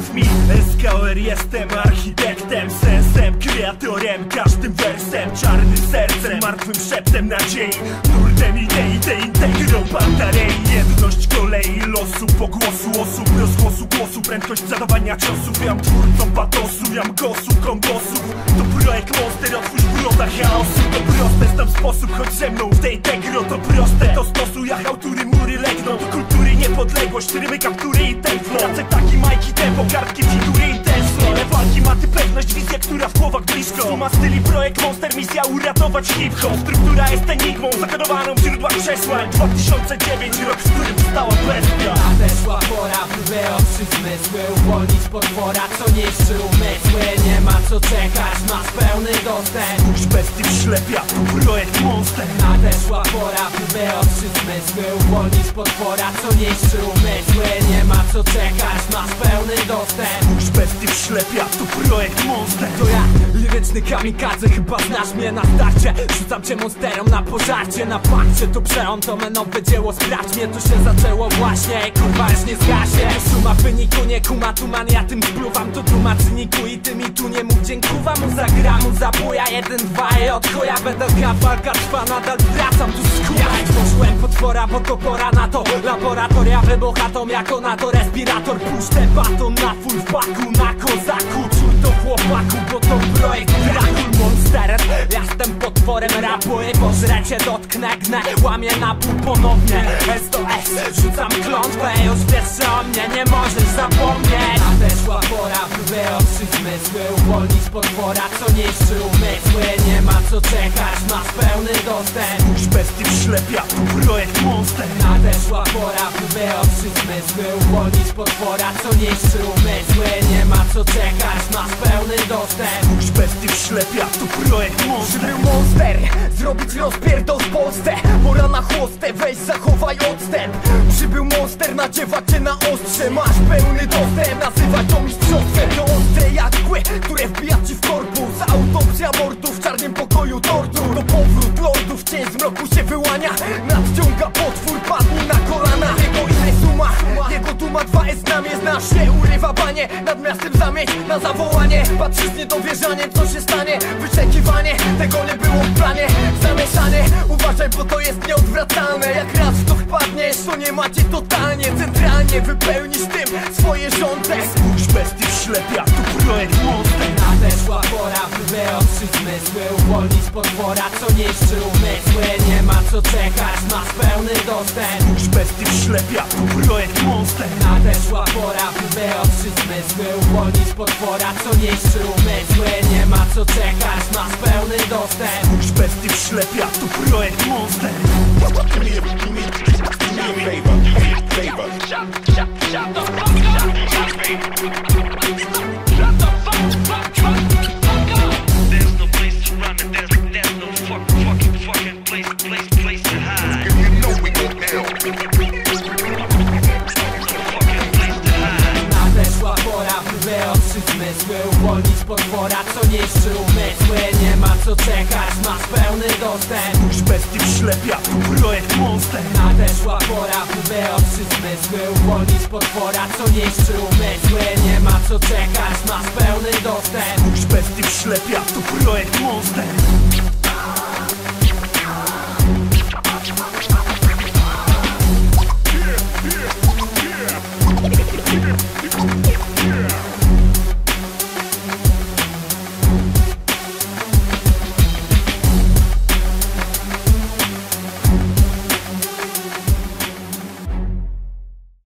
mów mi. SKR jestem architektem Sensem, kreatorem, każdym wersem Czarnym sercem, martwym szeptem nadziei. Nurtem idei, tej integrą batarei Jedność kolei, losu, pogłosu osób Rozgłosu głosu, prędkość zadawania ciosów. Jam twórcą patosu, jam gosu, kombosów. To projekt Monster, otwórz wrota chaosu. To proste, znam sposób, chodź ze mną w tej To proste, to stosu, jak autury mury legną kultury niepodległość, rymy, kaptury i tempo Jacek taki majki, tempo, kartki, figury i teslo Ale walki, maty, pewność, wizja, która w głowach blisko. Suma styli, projekt Monster, misja uratować hip-hop. Struktura jest enigmą, zakodowaną w źródłach przesłań. 2009, rok, w którym stała bestia Nadeszła pora, by wyostrzyć zmysły Uwolnić potwora, co niszczy umysły Nie ma co czekać, masz pełny dostęp. Już bestii ślepia, to projekt Monster. Nadeszła pora, by wyostrzyć zmysły Uwolnić potwora, co niszczy umysły. Nie ma co czekać, masz pełny dostęp. Już bestii ślepia, to projekt Monster. To ja, liryczny kamikadze, chyba znasz mnie na starcie. Rzucam cię monsterem na pożarcie, na pakcie. To przełom, to me nowe dzieło, sprawdź mnie To się zaczęło właśnie, kurwa już nie zgasie W wyniku, nie kuma tuman, ja tym spluwam To duma i ty mi tu nie mów. Dziękuwa Mu zagra, mu zabuja, jeden, dwa i od chuja Będę walka trwa, nadal wracam tu z chuja. Poszłem potwora, bo to pora na to. Laboratoria wybuchatom jako na to respirator. Puszczę baton na full faku, na kozaku. Czuj to chłopaku, bo to projekt Dracul Monsterem Jestem potworem pożrę cię dotknę, gnę Łamię na pół ponownie. S do S, rzucam klątwę Już wiesz że o mnie nie możesz zapomnieć. Nadeszła pora, by wyostrzyć zmysły Uwolnić potwora, co niszczy umysły. Nie ma co czekać, masz pełny dostęp. Już bestii w ślepia, to projekt Monster. Nadeszła pora, wyostrzyć zmysły Uwolnić potwora, co niszczy umysły. Nie ma co czekać, masz pełny dostęp. Już bestii w ślepia, to projekt Monster. Przybył monster, zrobić rozpierdol w Polsce. Pora na chłostę, weź zachowaj odstęp. Przybył monster, nadziewa cię na ostrze. Masz pełny dostęp, nazywać to mistrzostwem. To ostre jak kły, które wbija ci w korpus. Autopsja mordów w czarnym pokoju tortur. To powrót lordów, cień z mroku się wyłania. Nadciąga potwór, padnij na kolana duma 2S na mnie Znasz się, urywa banie, nad miastem zamieć na zawołanie. Patrzysz z niedowierzaniem, co się stanie? Wyczekiwanie, tego nie było w planie. Zamieszanie, uważaj, bo to jest nieodwracalne. Jak raz to wpadniesz, to nie macie totalnie. Centralnie wypełnisz tym swoje żądze Już bestii w ślepia, to projekt Monster Nadeszła pora, by wyostrzyć zmysły Uwolnić potwora, co niszczy umysły Nie co czekać, masz pełny dostęp. Już bestii w ślepia, to projekt Monster. Nadeszła pora, by wyostrzyć zmysły Uwolnić potwora, co niszczy umysły. Nie ma co czekać, masz pełny dostęp. Już bestii w ślepia, to projekt Monster. There's zmysły Uwolnić potwora, co niszczy umysły. Nie ma co czekać, masz pełny dostęp. Już bestii w ślepia, projekt Monster. Nadeszła pora, by wyostrzyć zmysły Uwolnić potwora, co niszczy umysły. Nie ma co czekać, masz pełny dostęp. Już bestii w ślepia, to projekt Monster